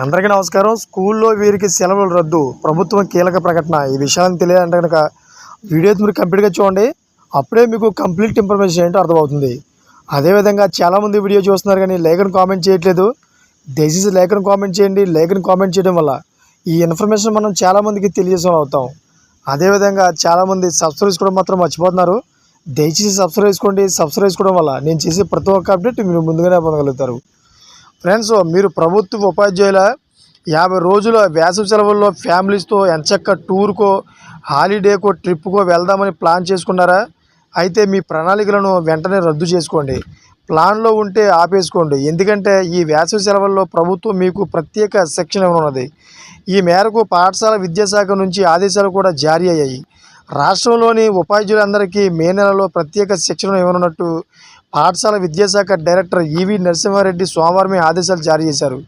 అందరికీ నమస్కారం. స్కూల్లో వీరికి సెలవులు రద్దు ప్రభుత్వం కీలక ప్రకటన. ఈ విషయాన్ని తెలియాలంటే కనుక వీడియో మీరు కంప్లీట్గా చూడండి. అప్పుడే మీకు కంప్లీట్ ఇన్ఫర్మేషన్ ఏంటో అర్థమవుతుంది. అదేవిధంగా చాలామంది వీడియో చూస్తున్నారు కానీ లేఖను కామెంట్ చేయట్లేదు. దయచేసి లేఖను కామెంట్ చేయండి. లేఖను కామెంట్ చేయడం వల్ల ఈ ఇన్ఫర్మేషన్ మనం చాలామందికి తెలియజేసిన అవుతాం. అదేవిధంగా చాలామంది సబ్స్క్రైబ్ చేసుకోవడం మాత్రం మర్చిపోతున్నారు. దయచేసి సబ్స్క్రైబ్ చేసుకోండి. సబ్స్క్రైబ్ చేసుకోవడం వల్ల నేను చేసే ప్రతి ఒక్క అప్డేట్ మీరు ముందుగానే పొందగలుగుతారు. ఫ్రెండ్స్ మీరు ప్రభుత్వ ఉపాధ్యాయుల యాభై రోజుల వేసవి సెలవుల్లో ఫ్యామిలీస్తో ఎంచక్క టూర్కో హాలిడేకో ట్రిప్కో వెళ్దామని ప్లాన్ చేసుకున్నారా? అయితే మీ ప్రణాళికలను వెంటనే రద్దు చేసుకోండి. ప్లాన్లో ఉంటే ఆపేసుకోండి. ఎందుకంటే ఈ వేసవి సెలవుల్లో ప్రభుత్వం మీకు ప్రత్యేక శిక్షణ ఇవ్వనున్నది. ఈ మేరకు పాఠశాల విద్యాశాఖ నుంచి ఆదేశాలు కూడా జారీ అయ్యాయి. రాష్ట్రంలోని ఉపాధ్యాయులందరికీ మే నెలలో ప్రత్యేక శిక్షణ ఇవ్వనున్నట్టు పాఠశాల విద్యాశాఖ డైరెక్టర్ ఈవి నరసింహారెడ్డి సోమవారమే ఆదేశాలు జారీ చేశారు.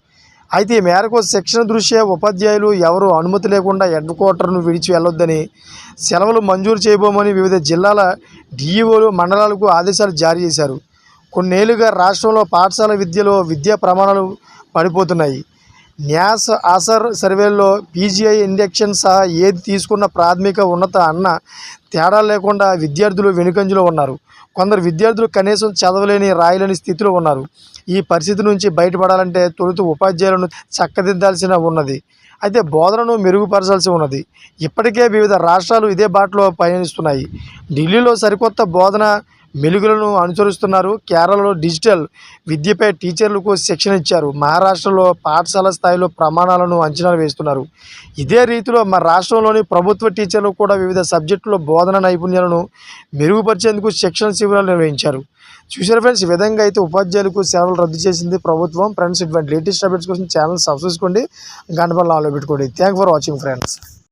అయితే ఈ మేరకు శిక్షణ దృష్ట్యా ఉపాధ్యాయులు ఎవరు అనుమతి లేకుండా హెడ్ క్వార్టర్ను విడిచి వెళ్ళొద్దని సెలవులు మంజూరు చేయబోమని వివిధ జిల్లాల డిఈఓలు మండలాలకు ఆదేశాలు జారీ చేశారు. కొన్నేళ్ళుగా రాష్ట్రంలో పాఠశాల విద్యలో విద్యా ప్రమాణాలు పడిపోతున్నాయి. న్యాస్ ఆసర్ సర్వేల్లో పీజీఐ ఇండక్షన్ సహా ఏది తీసుకున్న ప్రాథమిక ఉన్నత అన్న తేడా లేకుండా విద్యార్థులు వెనుకంజలో ఉన్నారు. కొందరు విద్యార్థులు కనీసం చదవలేని రాయలేని స్థితిలో ఉన్నారు. ఈ పరిస్థితి నుంచి బయటపడాలంటే తొలుత ఉపాధ్యాయులను చక్కదిద్దాల్సిన ఉన్నది. అయితే బోధనను మెరుగుపరచాల్సి ఉన్నది. ఇప్పటికే వివిధ రాష్ట్రాలు ఇదే బాటలో పయనిస్తున్నాయి. ఢిల్లీలో సరికొత్త బోధన మెలుగులను అనుసరిస్తున్నారు. కేరళలో డిజిటల్ విద్యపై టీచర్లకు శిక్షణ ఇచ్చారు. మహారాష్ట్రలో పాఠశాల స్థాయిలో ప్రమాణాలను అంచనా వేస్తున్నారు. ఇదే రీతిలో మన రాష్ట్రంలోని ప్రభుత్వ టీచర్లు కూడా వివిధ సబ్జెక్టులో బోధన నైపుణ్యాలను మెరుగుపరిచేందుకు శిక్షణ శిబిరాలు నిర్వహించారు. చూసారు ఫ్రెండ్స్ ఈ విధంగా అయితే ఉపాధ్యాయులకు సేవలు రద్దు చేసింది ప్రభుత్వం. ఫ్రెండ్స్ ఇటువంటి లేటెస్ట్ అప్డేట్స్ కోసం ఛానల్ సబ్స్క్రైబ్ చేసుకోండి. గంట పనులు పెట్టుకోండి థ్యాంక్ ఫర్ వాచింగ్ ఫ్రెండ్స్